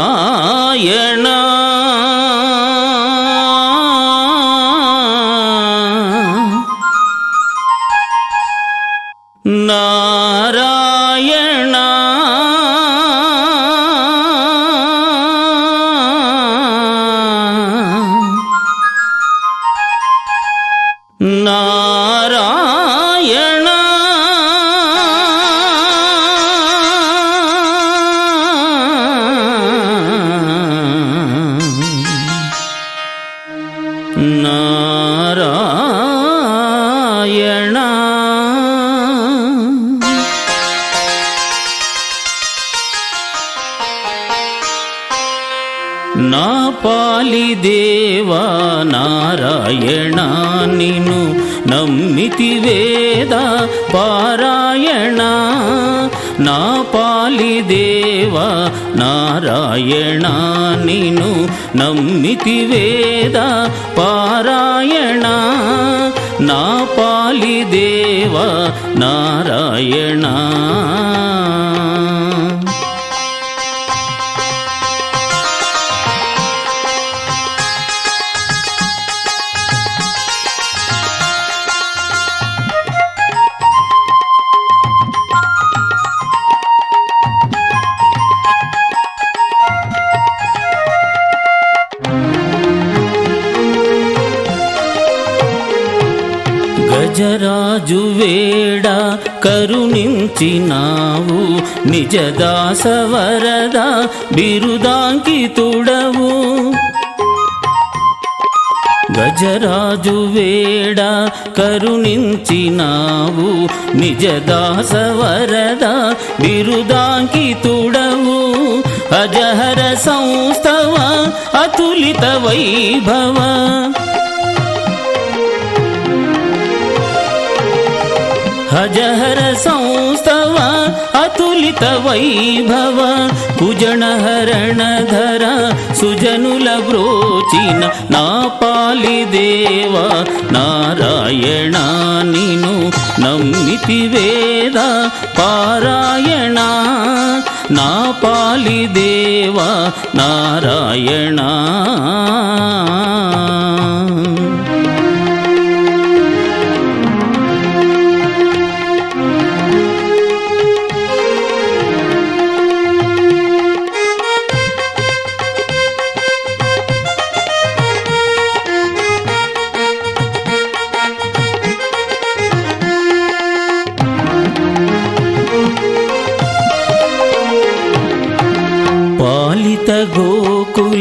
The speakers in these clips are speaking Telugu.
నారాయణ నారాయణ. నారాయణ. నా పాలిదే దేవా నారాయణ నిను నమ్మితి వేద పారాయణ. నా పాలి దేవా నారాయణ నిను నమ్మితి వేద పారాయణ. నా పాలి దేవా నారాయణ. గజరాజు వేడ కరుణించినావు. నిజదాసవరద బిరుదాంకి తుడవు గజరాజు వేడ కరుణించినావు. నిజదాసవరద బిరుదాంకి తుడవు అజహర సంస్థవ అతులిత వైభవ. హజహర సంస్థవ అతులిత వైభవ కుజణ హరణధర సుజనుల బ్రోచిన నా పాలి దేవ నారాయణ నిను నమ్మితి వేద పారాయణ నా పాలి దేవ నారాయణ.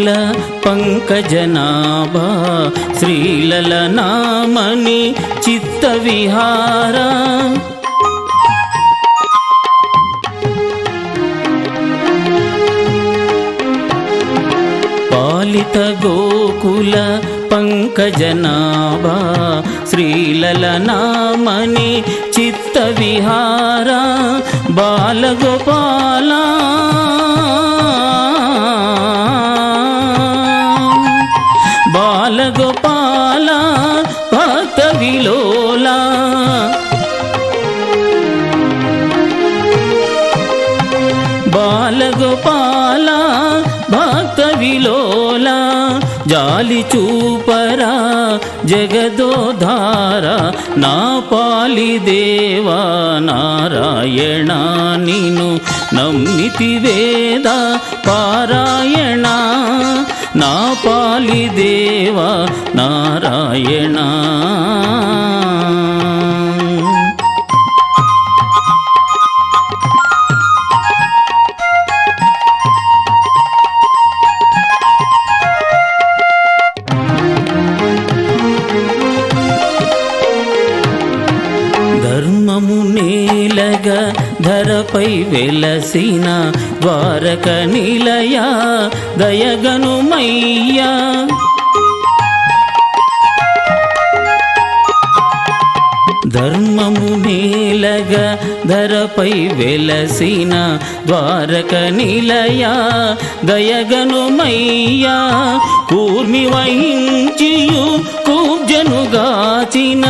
శ్రీల పంకజనాభా శ్రీలల నామని చిత్త విహార పాలిత గోకుల పంకజనాభా శ్రీలల నామని చిత్త విహార బాలగోపాల బాలగోపాల బాలగోపాల భక్త విలోల జాలి చూపరా జగదోధార నా పాలి దేవా నారాయణ నిను నమ్మితి వేద పారాయణ నా పాలి దేవా నారాయణ నేలగా ధరపై వెలసిన ద్వారక నిలయ దయగనుమయ్యా ధర్మము నేలగా ధరపై వెలసిన ద్వారక నిలయ దయగనుమయ్యా కూర్మి వహించియు కూర్జనుగాచిన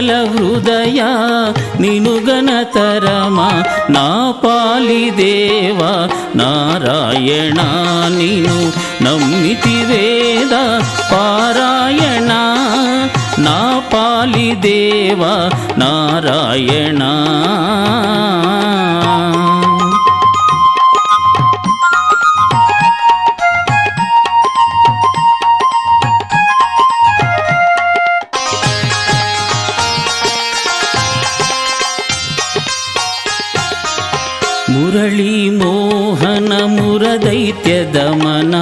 నిర్మల హృదయ నినుగనతరమా నా పాలిదేవా నారాయణ నిను నమ్మితి వేద పారాయణ నా పాలిదేవా నారాయణ. ಮುರಳಿ ಮೋಹನ ಮುರದೈತ್ಯ ದಮನ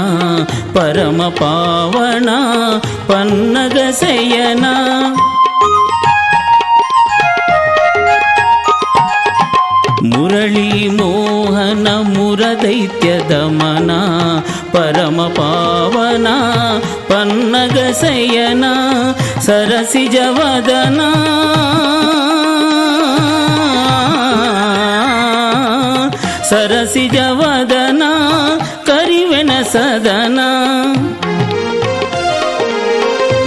ಪರಮ ಪಾವನ ಪನ್ನಗ ಸಯನ ಮುರಳಿ ಮೋಹನ ಮುರದೈತ್ಯ ದಮನ ಪರಮ ಪಾವನ ಪನ್ನಗ ಸಯನ ಸರಸಿಜವದನಾ వదనా సరసిజ వదన కరివెన సదన.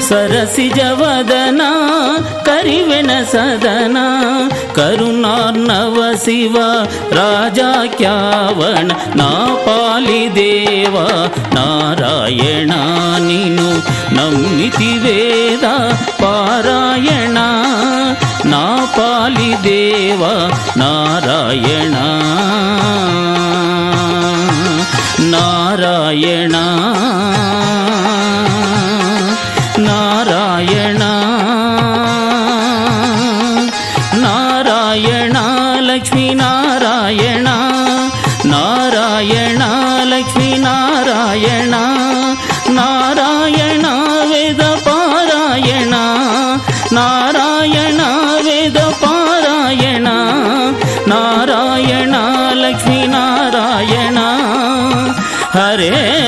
సరసిజ వదన కరివెన సదన. కరుణార్ణవ శివ రాజాక్యావణ నా పాలి దేవ నారాయణ నిను. నమ్మితి వేద పారాయణ నా పాలి దేవ నారాయణ నారాయణ నారాయణ నారాయణ లక్ష్మీ నారాయణ నారాయణ లక్ష్మీ నారాయణ నారాయణ లక్ష్మీ నారాయణ హరే